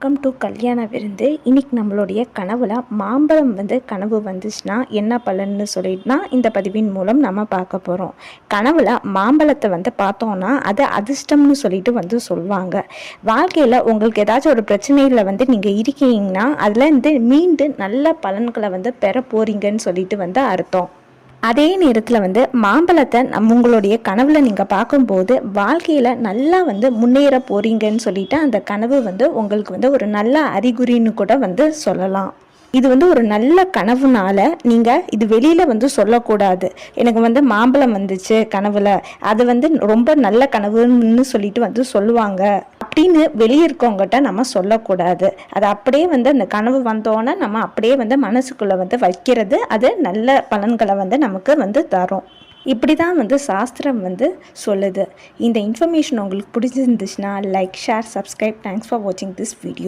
Welcome to கல்யாண விருந்து. இன்னைக்கு நம்மளுடைய கனவுல மாம்பழம் வந்து கனவு வந்துச்சுன்னா என்ன பலன்னு சொல்லிட்டுனா இந்த பதிவின் மூலம் நம்ம பார்க்க போகிறோம் கனவுல மாம்பழத்தை வந்து பார்த்தோன்னா அது அதிர்ஷ்டம்னு சொல்லிட்டு வந்து சொல்லுவாங்க வாழ்க்கையில் உங்களுக்கு ஏதாச்சும் ஒரு பிரச்சனையில் வந்து நீங்கள் இருக்கீங்கன்னா அதில் இருந்து மீண்டு நல்ல பலன்களை வந்து பெற போறீங்கன்னு சொல்லிட்டு வந்து அர்த்தம். அதே நேரத்தில் வந்து மாம்பழத்தை நம் உங்களுடைய கனவில் நீங்கள் பார்க்கும்போது வாழ்க்கையில் நல்லா வந்து முன்னேற போகிறீங்கன்னு சொல்லிட்டு அந்த கனவு வந்து உங்களுக்கு வந்து ஒரு நல்ல அறிகுறின்னு கூட வந்து சொல்லலாம். இது வந்து ஒரு நல்ல கனவுனால நீங்கள் இது வெளியில் வந்து சொல்லக்கூடாது. எனக்கு வந்து மாம்பழம் வந்துச்சு கனவுல. அது வந்து ரொம்ப நல்ல கனவுன்னு சொல்லிட்டு வந்து சொல்லுவாங்க. அப்படின்னு வெளியே இருக்கவங்ககிட்ட நம்ம சொல்லக்கூடாது. அது அப்படியே வந்து அந்த கனவு வந்தோன்னே நம்ம அப்படியே வந்து மனசுக்குள்ளே வந்து வைக்கிறது அது நல்ல பலன்களை வந்து நமக்கு வந்து தரும். இப்படி தான் வந்து சாஸ்திரம் வந்து சொல்லுது. இந்த இன்ஃபர்மேஷன் உங்களுக்கு பிடிச்சிருந்துச்சுன்னா like share subscribe thanks for வாட்சிங் திஸ் வீடியோ